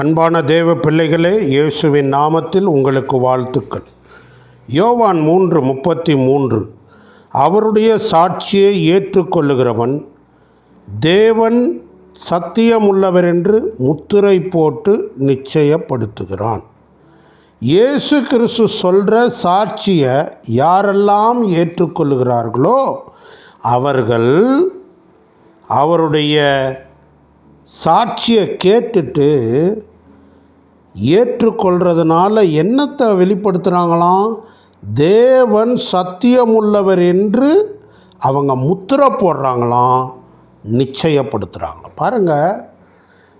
அன்பான தேவ பிள்ளைகளே இயேசுவின் நாமத்தில் உங்களுக்கு வாழ்த்துக்கள். யோவான் மூன்று முப்பத்தி மூன்று அவருடைய சாட்சியை ஏற்றுக்கொள்ளுகிறவன் தேவன் சத்தியமுள்ளவர் என்று முத்திரை போட்டு நிச்சயப்படுத்துகிறான். இயேசு கிறிஸ்து சொல்கிற சாட்சியை யாரெல்லாம் ஏற்றுக்கொள்ளுகிறார்களோ அவர்கள் அவருடைய சாட்சியை கேட்டுட்டு ஏற்றுக்கொள்கிறதுனால என்னத்தை வெளிப்படுத்துகிறாங்களாம் தேவன் சத்தியமுள்ளவர் என்று அவங்க முத்திரை போடுறாங்களாம் நிச்சயப்படுத்துகிறாங்க பாருங்கள்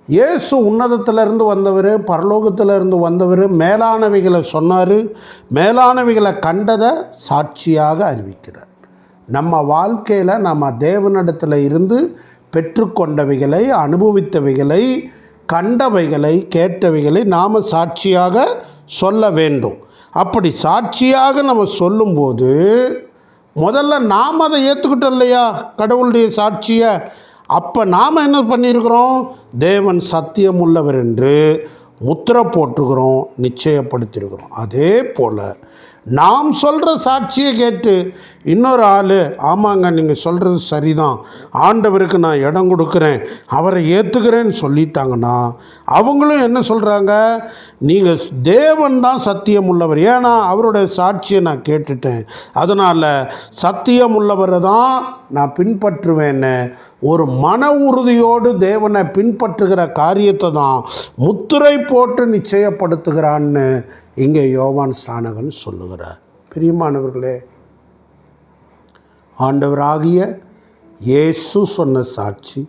இயேசு உன்னதத்திலிருந்து வந்தவர் பரலோகத்திலிருந்து வந்தவர் மேலானவைகளை சொன்னார் மேலானவைகளை கண்டதை சாட்சியாக அறிவிக்கிறார். நம்ம வாழ்க்கையில் நம்ம தேவனிடத்தில் இருந்து பெற்றுக்கொண்டவைகளை அனுபவித்தவைகளை கண்டவைகளை கேட்டவைகளை நாம் சாட்சியாக சொல்ல வேண்டும். அப்படி சாட்சியாக நம்ம சொல்லும்போது முதல்ல நாம் அதை ஏற்றுக்கிட்டோம் இல்லையா? கடவுளுடைய சாட்சியை. அப்போ நாம் என்ன பண்ணியிருக்கிறோம்? தேவன் சத்தியம் உள்ளவர் என்று முத்திரை போட்டுக்கிறோம் நிச்சயப்படுத்தியிருக்கிறோம். அதே போல் நாம் சொல்கிற சாட்சியை கேட்டு இன்னொரு ஆள் ஆமாங்க நீங்கள் சொல்கிறது சரிதான். ஆண்டவருக்கு நான் இடம் கொடுக்குறேன். அவரை ஏற்றுக்கிறேன்னு சொல்லிட்டாங்கன்னா அவங்களும் என்ன சொல்கிறாங்க நீங்கள் தேவன் தான் சத்தியம் உள்ளவர். ஏன்னா அவருடைய சாட்சியை நான் கேட்டுட்டேன். அதனால் சத்தியம் உள்ளவரை தான் நான் பின்பற்றுவேன்னு ஒரு மன உறுதியோடு தேவனை பின்பற்றுகிற காரியத்தை தான் முத்திரை போட்டு நிச்சயப்படுத்துகிறான்னு இங்கே யோவான் ஸ்நானகன் சொல்லுகிறார். பிரியமானவர்களே ஆண்டவராகிய இயேசு சொன்ன சாட்சி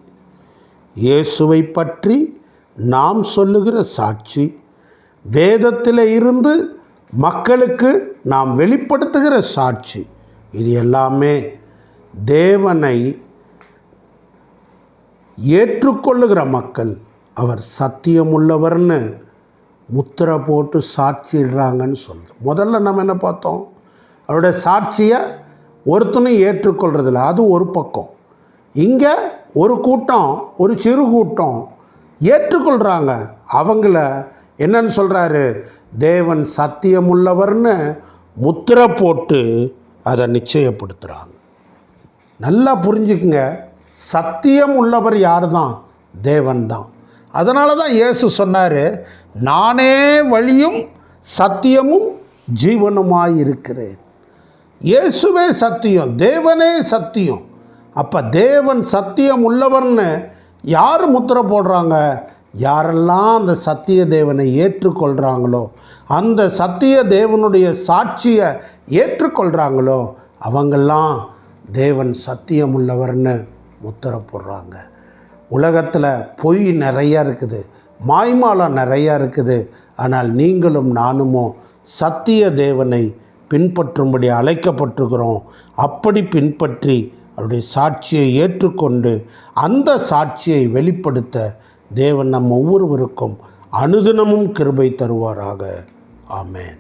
இயேசுவை பற்றி நாம் சொல்லுகிற சாட்சி வேதத்தில் இருந்து மக்களுக்கு நாம் வெளிப்படுத்துகிற சாட்சி இது எல்லாமே தேவனை ஏற்றுக்கொள்ளுகிற மக்கள். அவர் சத்தியமுள்ளவர்னு முத்திரை போட்டு சாட்சிடுறாங்கன்னு சொல்லுது முதல்ல நம்ம என்ன பார்த்தோம்? அவருடைய சாட்சியை ஒருத்தனும் ஏற்றுக்கொள்றதில்ல. அது ஒரு பக்கம். இங்கே ஒரு கூட்டம் ஒரு சிறு கூட்டம் ஏற்றுக்கொள்கிறாங்க அவங்கள என்னன்னு சொல்கிறாரு தேவன் சத்தியமுள்ளவர்னு முத்திரை போட்டு அதை நிச்சயப்படுத்துகிறாங்க நல்லா புரிஞ்சுக்குங்க. சத்தியம் உள்ளவர் யார் தான் தேவன் தான். அதனால தான் இயேசு சொன்னார் நானே வழியும் சத்தியமும் ஜீவனுமாய் இருக்கிறேன் இயேசுவே சத்தியம் தேவனே சத்தியம். அப்போ தேவன் சத்தியம் உள்ளவர்னு யார் முத்திரை போடுறாங்க? யாரெல்லாம் அந்த சத்திய தேவனை ஏற்றுக்கொள்கிறாங்களோ அந்த சத்திய தேவனுடைய சாட்சியை ஏற்றுக்கொள்கிறாங்களோ அவங்கெல்லாம் தேவன் சத்தியம் உள்ளவர்னு முத்திரை போடுறாங்க. உலகத்தில் பொய் நிறையா இருக்குது மாய்மாலம் நிறையா இருக்குது. ஆனால் நீங்களும் நானுமோ சத்திய தேவனை பின்பற்றும்படி அழைக்கப்பட்டிருக்கிறோம். அப்படி பின்பற்றி அவருடைய சாட்சியை ஏற்றுக்கொண்டு அந்த சாட்சியை வெளிப்படுத்த தேவன் நம் ஒவ்வொருவருக்கும் அனுதினமும் கிருபை தருவாராக. ஆமேன்.